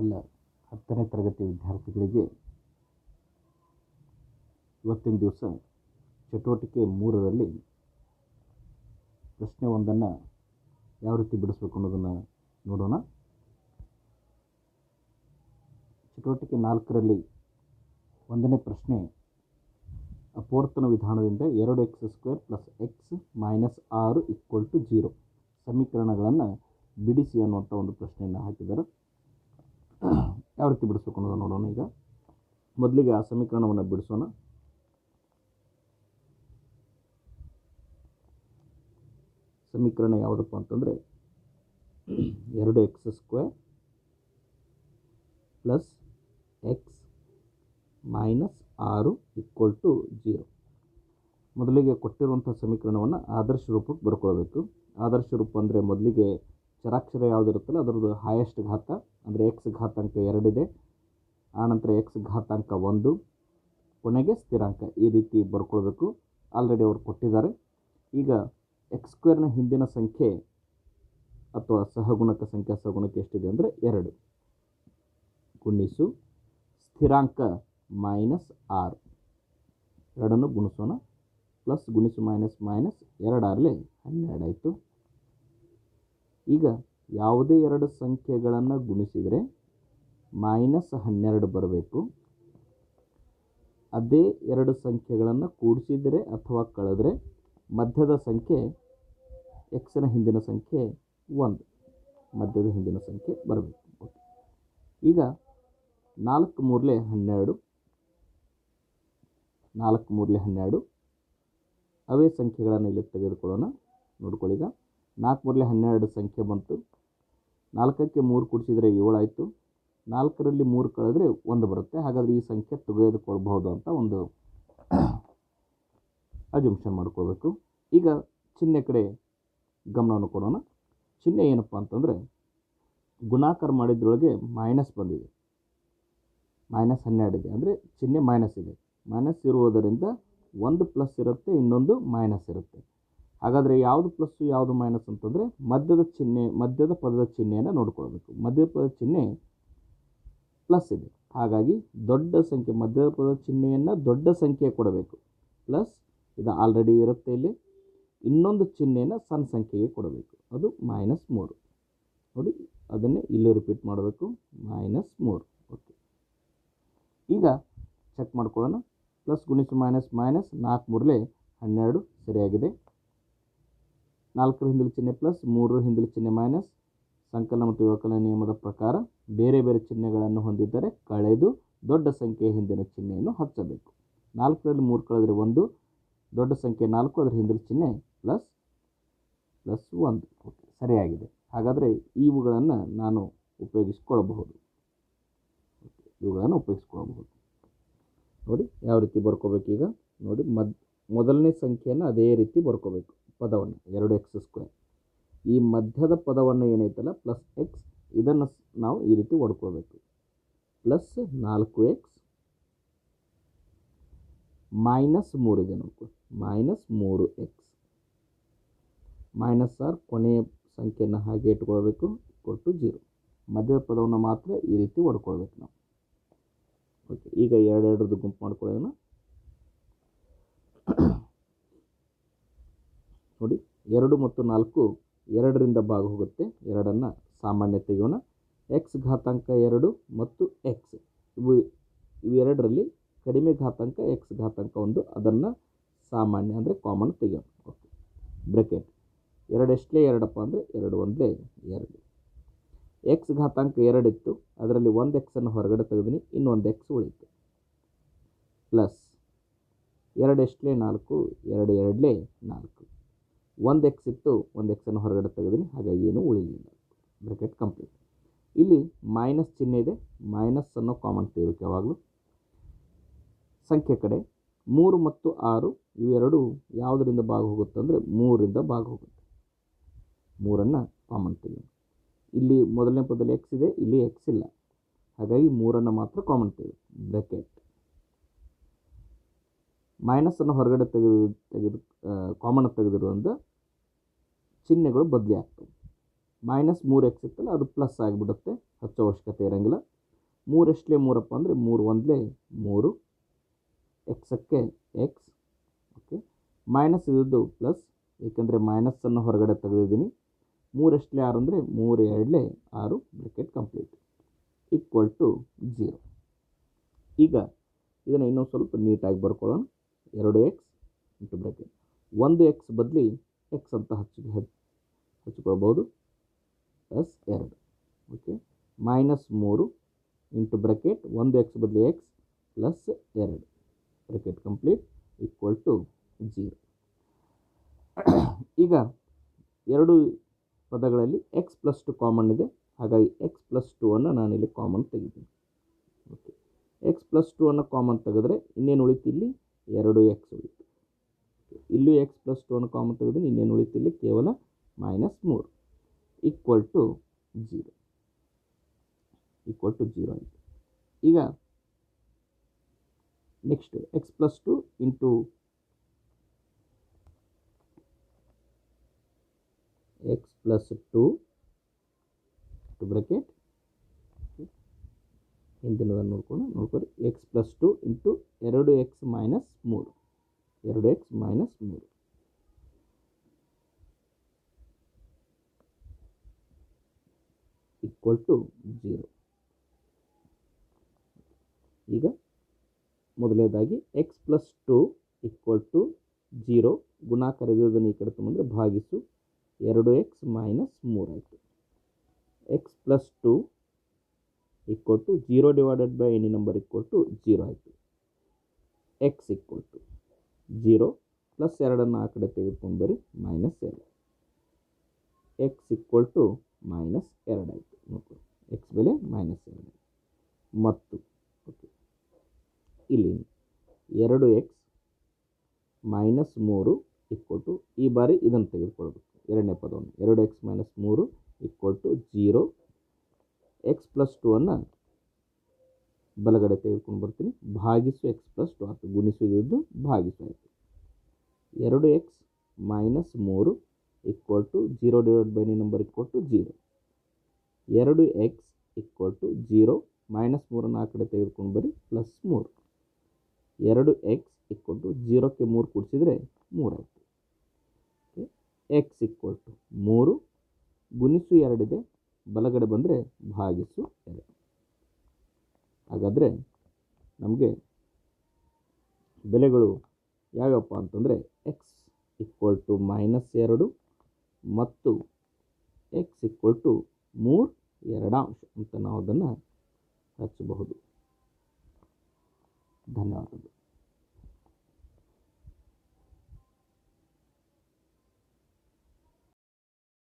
ಎಲ್ಲ ಹತ್ತನೇ ತರಗತಿ ವಿದ್ಯಾರ್ಥಿಗಳಿಗೆ ಇವತ್ತಿನ ದಿವಸ ಚಟುವಟಿಕೆ ಮೂರರಲ್ಲಿ ಪ್ರಶ್ನೆ ಒಂದನ್ನು ಯಾವ ರೀತಿ ಬಿಡಿಸ್ಬೇಕು ಅನ್ನೋದನ್ನು ನೋಡೋಣ. ಚಟುವಟಿಕೆ ನಾಲ್ಕರಲ್ಲಿ ಒಂದನೇ ಪ್ರಶ್ನೆ ಅಪೋರ್ತನ ವಿಧಾನದಿಂದ ಎರಡು x square plus x minus ಆರು ಈಕ್ವಲ್ ಟು ಜೀರೋ ಸಮೀಕರಣಗಳನ್ನು ಬಿಡಿಸಿ ಅನ್ನುವಂಥ ಒಂದು ಪ್ರಶ್ನೆಯನ್ನು ಹಾಕಿದ್ದಾರೆ. ಯಾವ ರೀತಿ ಬಿಡಿಸ್ಬೇಕು ನೋಡೋಣ ಈಗ. ಮೊದಲಿಗೆ ಆ ಸಮೀಕರಣವನ್ನು ಬಿಡಿಸೋಣ. ಸಮೀಕರಣ ಯಾವುದಪ್ಪ ಅಂತಂದರೆ ಎರಡು x square plus x minus ಆರು ಈಕ್ವಲ್ ಟು ಜೀರೋ. ಮೊದಲಿಗೆ ಕೊಟ್ಟಿರುವಂಥ ಸಮೀಕರಣವನ್ನು ಆದರ್ಶ ರೂಪಕ್ಕೆ ಬರ್ಕೊಳ್ಬೇಕು. ಆದರ್ಶ ರೂಪ ಅಂದರೆ ಮೊದಲಿಗೆ ಚರಾಕ್ಷರ ಯಾವುದಿರುತ್ತಲ್ಲ ಅದರದ್ದು ಹೈಯೆಸ್ಟ್ ಘಾತ, ಅಂದರೆ ಎಕ್ಸ್ ಘಾತಾಂಕ ಎರಡಿದೆ. ಆನಂತರ ಎಕ್ಸ್ ಘಾತಾಂಕ ಒಂದು. ಕೊನೆಗೆ ಸ್ಥಿರಾಂಕ, ಈ ರೀತಿ ಬರ್ಕೊಳ್ಬೇಕು. ಆಲ್ರೆಡಿ ಅವರು ಕೊಟ್ಟಿದ್ದಾರೆ. ಈಗ ಎಕ್ಸ್ ಸ್ಕ್ವೇರ್ನ ಹಿಂದಿನ ಸಂಖ್ಯೆ ಅಥವಾ ಸಹಗುಣಕ ಸಂಖ್ಯಾ ಸಹಗುಣಕ ಎಷ್ಟಿದೆ ಅಂದರೆ ಎರಡು. ಗುಣಿಸು, ಸ್ಥಿರಾಂಕ ಮೈನಸ್ ಆರ್ ಎರಡನ್ನು ಗುಣಿಸೋಣ. ಪ್ಲಸ್ ಗುಣಿಸು ಮೈನಸ್ ಮೈನಸ್ ಎರಡು ಹನ್ನೆರಡು ಆಯಿತು. ಈಗ ಯಾವುದೇ ಎರಡು ಸಂಖ್ಯೆಗಳನ್ನು ಗುಣಿಸಿದರೆ ಮೈನಸ್ ಹನ್ನೆರಡು ಬರಬೇಕು. ಅದೇ ಎರಡು ಸಂಖ್ಯೆಗಳನ್ನು ಕೂಡಿಸಿದರೆ ಅಥವಾ ಕಳೆದರೆ ಮಧ್ಯದ ಸಂಖ್ಯೆ ಎಕ್ಸ್ನ ಹಿಂದಿನ ಸಂಖ್ಯೆ ಒಂದು, ಮಧ್ಯದ ಹಿಂದಿನ ಸಂಖ್ಯೆ ಬರಬೇಕು. ಈಗ ನಾಲ್ಕು ಮೂರಲೆ ಹನ್ನೆರಡು, ನಾಲ್ಕು ಮೂರಲೆ ಹನ್ನೆರಡು, ಅವೇ ಸಂಖ್ಯೆಗಳನ್ನು ಇಲ್ಲಿ ತೆಗೆದುಕೊಳ್ಳೋಣ. ನೋಡ್ಕೊಳ್ಳಿ ಈಗ. ನಾಲ್ಕು ಮೂರಲೆ ಹನ್ನೆರಡು ಸಂಖ್ಯೆ ಬಂತು. ನಾಲ್ಕಕ್ಕೆ ಮೂರು ಕೂಡಿಸಿದರೆ ಏಳಾಯಿತು. ನಾಲ್ಕರಲ್ಲಿ ಮೂರು ಕಳೆದ್ರೆ ಒಂದು ಬರುತ್ತೆ. ಹಾಗಾದರೆ ಈ ಸಂಖ್ಯೆ ತೆಗೆದುಕೊಳ್ಬಹುದು ಅಂತ ಒಂದು ಅಜಂಪ್ಷನ್ ಮಾಡ್ಕೋಬೇಕು ಈಗ ಚಿಹ್ನೆ ಕಡೆ ಗಮನವನ್ನು ಕೊಡೋಣ. ಚಿಹ್ನೆ ಏನಪ್ಪ ಅಂತಂದರೆ ಗುಣಾಕಾರ ಮಾಡಿದ್ರೊಳಗೆ ಮೈನಸ್ ಬಂದಿದೆ. ಮೈನಸ್ ಹನ್ನೆರಡು ಇದೆ. ಅಂದರೆ ಚಿಹ್ನೆ ಮೈನಸ್ ಇದೆ. ಮೈನಸ್ ಇರುವುದರಿಂದ ಒಂದು ಪ್ಲಸ್ ಇರುತ್ತೆ, ಇನ್ನೊಂದು ಮೈನಸ್ ಇರುತ್ತೆ. ಹಾಗಾದರೆ ಯಾವುದು ಪ್ಲಸ್ಸು ಯಾವುದು ಮೈನಸ್ ಅಂತಂದರೆ ಮಧ್ಯದ ಚಿಹ್ನೆ, ಮಧ್ಯದ ಪದದ ಚಿಹ್ನೆಯನ್ನು ನೋಡ್ಕೊಳ್ಬೇಕು. ಮಧ್ಯದ ಪದದ ಚಿಹ್ನೆ ಪ್ಲಸ್ ಇದೆ. ಹಾಗಾಗಿ ದೊಡ್ಡ ಸಂಖ್ಯೆ, ಮಧ್ಯದ ಪದದ ಚಿಹ್ನೆಯನ್ನು ದೊಡ್ಡ ಸಂಖ್ಯೆ ಕೊಡಬೇಕು. ಪ್ಲಸ್ ಇದು ಆಲ್ರೆಡಿ ಇರುತ್ತೆ ಇಲ್ಲಿ. ಇನ್ನೊಂದು ಚಿಹ್ನೆಯನ್ನು ಸಣ್ಣ ಸಂಖ್ಯೆಗೆ ಕೊಡಬೇಕು. ಅದು ಮೈನಸ್ ಮೂರು. ನೋಡಿ, ಅದನ್ನೇ ಇಲ್ಲೂ ರಿಪೀಟ್ ಮಾಡಬೇಕು. ಮೈನಸ್ ಮೂರು. ಓಕೆ ಈಗ ಚೆಕ್ ಮಾಡ್ಕೊಳ್ಳೋಣ. ಪ್ಲಸ್ ಗುಣಿಸು ಮೈನಸ್ ಮೈನಸ್ ನಾಲ್ಕು ಮೂರಲೇ ಹನ್ನೆರಡು ಸರಿಯಾಗಿದೆ. ನಾಲ್ಕರ ಹಿಂದಿಲ ಚಿಹ್ನೆ ಪ್ಲಸ್ ಮೂರರ ಹಿಂದಿಲ ಚಿಹ್ನೆ ಮೈನಸ್ ಸಂಕಲನ ಮತ್ತು ವ್ಯವಕಲನ ನಿಯಮದ ಪ್ರಕಾರ ಬೇರೆ ಬೇರೆ ಚಿಹ್ನೆಗಳನ್ನು ಹೊಂದಿದ್ದರೆ ಕಳೆದು ದೊಡ್ಡ ಸಂಖ್ಯೆಯ ಹಿಂದಿನ ಚಿಹ್ನೆಯನ್ನು ಹಚ್ಚಬೇಕು. ನಾಲ್ಕರಲ್ಲಿ ಮೂರು ಕಳೆದರೆ ಒಂದು, ದೊಡ್ಡ ಸಂಖ್ಯೆ ನಾಲ್ಕು ಅದರ ಹಿಂದಿನ ಚಿಹ್ನೆ ಪ್ಲಸ್ ಪ್ಲಸ್ ಒಂದು. ಓಕೆ ಸರಿಯಾಗಿದೆ. ಹಾಗಾದರೆ ಇವುಗಳನ್ನು ನಾನು ಉಪಯೋಗಿಸ್ಕೊಳ್ಬಹುದು. ಇವುಗಳನ್ನು ಉಪಯೋಗಿಸ್ಕೊಳ್ಬಹುದು. ನೋಡಿ, ಯಾವ ರೀತಿ ಬರ್ಕೋಬೇಕು ಈಗ ನೋಡಿ, ಮದ್, ಮೊದಲನೇ ಸಂಖ್ಯೆಯನ್ನು ಅದೇ ರೀತಿ ಬರ್ಕೋಬೇಕು. ಪದವನ್ನು, ಎರಡು ಎಕ್ಸ್ ಸ್ಕ್ವೇರ್ ಈ ಮಧ್ಯದ ಪದವನ್ನು ಏನೈತಲ್ಲ ಪ್ಲಸ್ ಎಕ್ಸ್ ಇದನ್ನು ನಾವು ಈ ರೀತಿ ಹೊಡ್ಕೊಳ್ಬೇಕು. ಪ್ಲಸ್ ನಾಲ್ಕು ಎಕ್ಸ್ ಮೈನಸ್ ಮೂರು ಇದೆ ನೋಡ್ಕೊ. ಮೈನಸ್ ಮೂರು ಎಕ್ಸ್ ಮೈನಸ್ ಆರ್ ಕೊನೆಯ ಸಂಖ್ಯೆಯನ್ನು ಹಾಗೆ ಇಟ್ಕೊಳ್ಬೇಕು ಕೊಟ್ಟು ಜೀರೋ ಮಧ್ಯದ ಪದವನ್ನು ಮಾತ್ರ ಈ ರೀತಿ ಹೊಡ್ಕೊಳ್ಬೇಕು ನಾವು. ಓಕೆ ಈಗ ಎರಡೆರಡರದ್ದು ಗುಂಪು ಮಾಡ್ಕೊಳ್ಳೋಣ. ನೋಡಿ, ಎರಡು ಮತ್ತು ನಾಲ್ಕು ಎರಡರಿಂದ ಭಾಗ ಹೋಗುತ್ತೆ ಎರಡನ್ನು ಸಾಮಾನ್ಯ ತೆಗೆಯೋಣ. ಎಕ್ಸ್ ಘಾತಾಂಕ ಎರಡು ಮತ್ತು ಎಕ್ಸ್ ಇವು ಇವೆರಡರಲ್ಲಿ ಕಡಿಮೆ ಘಾತಾಂಕ ಎಕ್ಸ್ ಘಾತಾಂಕ ಒಂದು. ಅದನ್ನು ಸಾಮಾನ್ಯ ಅಂದರೆ ಕಾಮನ್ ತೆಗೆಯೋಣ. ಓಕೆ ಬ್ರೆಕೆಟ್ ಎರಡು ಎಷ್ಟಲೇ ಎರಡಪ್ಪ ಅಂದರೆ ಎರಡು ಒಂದೇ ಎರಡು. ಎಕ್ಸ್ ಘಾತಾಂಕ ಎರಡಿತ್ತು. ಅದರಲ್ಲಿ ಒಂದು ಎಕ್ಸನ್ನು ಹೊರಗಡೆ ತೆಗೆದಿನಿ. ಇನ್ನೊಂದು ಎಕ್ಸ್ ಉಳಿತು ಪ್ಲಸ್ ಎರಡು ಎಷ್ಟಲೇ ನಾಲ್ಕು? ಎರಡು ಎರಡಲೇ ನಾಲ್ಕು. ಒಂದು ಎಕ್ಸ್ ಇತ್ತು, ಒಂದು ಎಕ್ಸನ್ನು ಹೊರಗಡೆ ತೆಗೆದಿನಿ, ಹಾಗಾಗಿ ಏನು ಉಳಿಲಿಲ್ಲ. ಬ್ರೆಕೆಟ್ ಕಂಪ್ಲೀಟ್ ಇಲ್ಲಿ ಮೈನಸ್ ಚಿಹ್ನೆ ಇದೆ ಮೈನಸ್ ಅನ್ನೋ ಕಾಮನ್ ತೆಗಿಬೇಕು ಯಾವಾಗಲೂ. ಸಂಖ್ಯೆ ಕಡೆ ಮೂರು ಮತ್ತು ಆರು ಇವೆರಡು ಯಾವುದರಿಂದ ಭಾಗ ಹೋಗುತ್ತೆ ಅಂದರೆ ಮೂರರಿಂದ ಭಾಗ ಹೋಗುತ್ತೆ ಮೂರನ್ನು ಕಾಮನ್ ತೆಗೆಯೋಣ. ಇಲ್ಲಿ ಮೊದಲನೇ ಪದದಲ್ಲಿ ಎಕ್ಸ್ ಇದೆ, ಇಲ್ಲಿ ಎಕ್ಸ್ ಇಲ್ಲ. ಹಾಗಾಗಿ ಮೂರನ್ನು ಮಾತ್ರ ಕಾಮನ್ ತೆಗೆ ಬ್ರೆಕೆಟ್ ಮೈನಸನ್ನು ಹೊರಗಡೆ ತೆಗೆದು ತೆಗೆದು ಕಾಮನ್ ತೆಗೆದಿರುವಂಥ ಚಿಹ್ನೆಗಳು ಬದಲಿ ಆಗ್ತವೆ. ಮೈನಸ್ ಮೂರು ಎಕ್ಸ್ ಇತ್ತಲ್ಲ, ಅದು ಪ್ಲಸ್ ಆಗಿಬಿಡುತ್ತೆ. ಹಚ್ಚೋ ಅವಶ್ಯಕತೆ ಇರೋಂಗಿಲ್ಲ. ಮೂರಷ್ಟಲೇ ಮೂರಪ್ಪ ಅಂದರೆ ಮೂರು ಒಂದಲೇ ಮೂರು ಎಕ್ಸಕ್ಕೆ ಎಕ್ಸ್ ಓಕೆ ಮೈನಸ್ ಇದ್ದದ್ದು ಪ್ಲಸ್ ಏಕೆಂದರೆ ಮೈನಸ್ಸನ್ನು ಹೊರಗಡೆ ತೆಗೆದಿದ್ದೀನಿ. ಮೂರಷ್ಟಲೇ ಆರು ಅಂದರೆ ಮೂರು ಎರಡಲೇ ಆರು bracket complete equal to zero ಈಗ ಇದನ್ನು ಇನ್ನೊಂದು ಸ್ವಲ್ಪ ನೀಟಾಗಿ ಬರ್ಕೊಳ್ಳೋಣ. ಎರಡು ಎಕ್ಸ್ ಇಂಟು ಬ್ರ್ಯಾಕೆಟ್ ಒಂದು ಎಕ್ಸ್ ಬದಲಿ ಎಕ್ಸ್ ಅಂತ ಹಚ್ಚಿ ಹಚ್ಕೊಳ್ಬೋದು ಪ್ಲಸ್ ಎರಡು. ಓಕೆ ಮೈನಸ್ ಮೂರು ಇಂಟು ಬ್ರ್ಯಾಕೆಟ್ ಒಂದು ಎಕ್ಸ್ ಬದಲಿ ಎಕ್ಸ್ ಪ್ಲಸ್ ಎರಡು. Bracket complete equal to zero ಈಗ ಎರಡು ಪದಗಳಲ್ಲಿ ಎಕ್ಸ್ ಪ್ಲಸ್ ಟು ಕಾಮನ್ ಇದೆ. ಹಾಗಾಗಿ ಎಕ್ಸ್ ಪ್ಲಸ್ ಟು ಅನ್ನು ನಾನಿಲ್ಲಿ ಕಾಮನ್ ತೆಗಿತೀನಿ. ಓಕೆ ಎಕ್ಸ್ ಪ್ಲಸ್ ಟು ಅನ್ನು ಕಾಮನ್ ತೆಗೆದ್ರೆ ಇನ್ನೇನು ಉಳಿತು ಇಲ್ಲಿ ಎರಡು ಎಕ್ಸ್ ಉಳಿತು. ಇಲ್ಲೂ ಎಕ್ಸ್ ಪ್ಲಸ್ ಟು ಅನ್ನು ಕಾಮನ್ ತೆಗೆದ್ರೆ ಇನ್ನೇನು ಉಳಿತು ಇಲ್ಲಿ? ಕೇವಲ ಮೈನಸ್ ಮೂರು. Equal to zero equal to zero ಆಯಿತು. ಈಗ next x plus two into x plus two two bracket ಹಿಂದಿನದನ್ನು ನೋಡ್ಕೊಂಡು ನೋಡ್ಕೊಳ್ಳಿ ಎಕ್ಸ್ ಪ್ಲಸ್ ಟು ಇಂಟು ಎರಡು ಎಕ್ಸ್ ಮೈನಸ್ ಮೂರು. ಎರಡು ಎಕ್ಸ್ ಮೈನಸ್ ಮೂರು. ಈಕ್ವಲ್ ಟು ಜೀರೋ ಈಗ ಮೊದಲನೇದಾಗಿ x plus two equal to zero ಗುಣಾಕಾರ ಇರೋದನ್ನು ಈ ಕಡೆ ತೊಗೊಂಡ್ರೆ ಭಾಗಿಸು. ಎರಡು x minus ಮೂರಾಯಿತು. X plus two equal to zero divided by any number equal to zero ಆಯಿತು. X equal to zero plus ಎರಡನ್ನು ಆ ಕಡೆ ತೆಗೆದುಕೊಂಡು ಬರಿ ಮೈನಸ್ ಎರಡು. ಎಕ್ಸ್ ಈಕ್ವಲ್ ಟು ಮೈನಸ್ ಎರಡು ಆಯಿತು. ನೋಡ್ಕೊಳ್ಳಿ ಎಕ್ಸ್ ಬೆಲೆ ಮೈನಸ್ ಎರಡು ಮತ್ತು ಓಕೆ ಇಲ್ಲಿ ಎರಡು ಎಕ್ಸ್ ಮೈನಸ್ ಮೂರು ಈಕ್ವಲ್ ಟು ಈ ಬಾರಿ ಇದನ್ನು ತೆಗೆದುಕೊಳ್ಬೇಕು. ಎರಡನೇ ಪದವನ್ನು. ಎರಡು ಎಕ್ಸ್ ಮೈನಸ್ ಮೂರು equal to zero x plus two ಅನ್ನು ಬಲಗಡೆ ತೆಗೆದುಕೊಂಡು ಬರ್ತೀನಿ. ಭಾಗಿಸು ಎಕ್ಸ್ ಪ್ಲಸ್ ಟು ಆಯಿತು ಗುಣಿಸಿದ್ದು ಭಾಗಿಸು ಆಯಿತು. ಎರಡು ಎಕ್ಸ್ ಮೈನಸ್ ಮೂರು equal to zero divide by number equal to zero ಎರಡು x equal to zero minus ಮೂರನ್ನು ಆ ಕಡೆ ತೆಗೆದುಕೊಂಡು ಬರೀ ಪ್ಲಸ್ ಮೂರು. ಎರಡು ಎಕ್ಸ್ ಈಕ್ವಲ್ ಟು ಜೀರೋಕ್ಕೆ ಮೂರು ಕೂಡಿಸಿದರೆ ಮೂರಾಯಿತು ಎಕ್ಸ್ ಈಕ್ವಲ್ ಟು ಮೂರು. ಗುಣಿಸು ಎರಡಿದೆ ಬಲಗಡೆ ಬಂದರೆ ಭಾಗಿಸು ಎರಡು ಹಾಗಾದರೆ ನಮಗೆ ಬೆಲೆಗಳು ಯಾವ್ಯಾವಪ್ಪ ಅಂತಂದರೆ ಎಕ್ಸ್ ಈಕ್ವಲ್ ಟು ಮೈನಸ್ ಎರಡು ಮತ್ತು ಎಕ್ಸ್ ಈಕ್ವಲ್ ಟು ಮೂರು ಎರಡಾಂಶ ಅಂತ ನಾವು ಅದನ್ನು ಹಚ್ಚಬಹುದು. ಧನ್ಯವಾದಗಳು.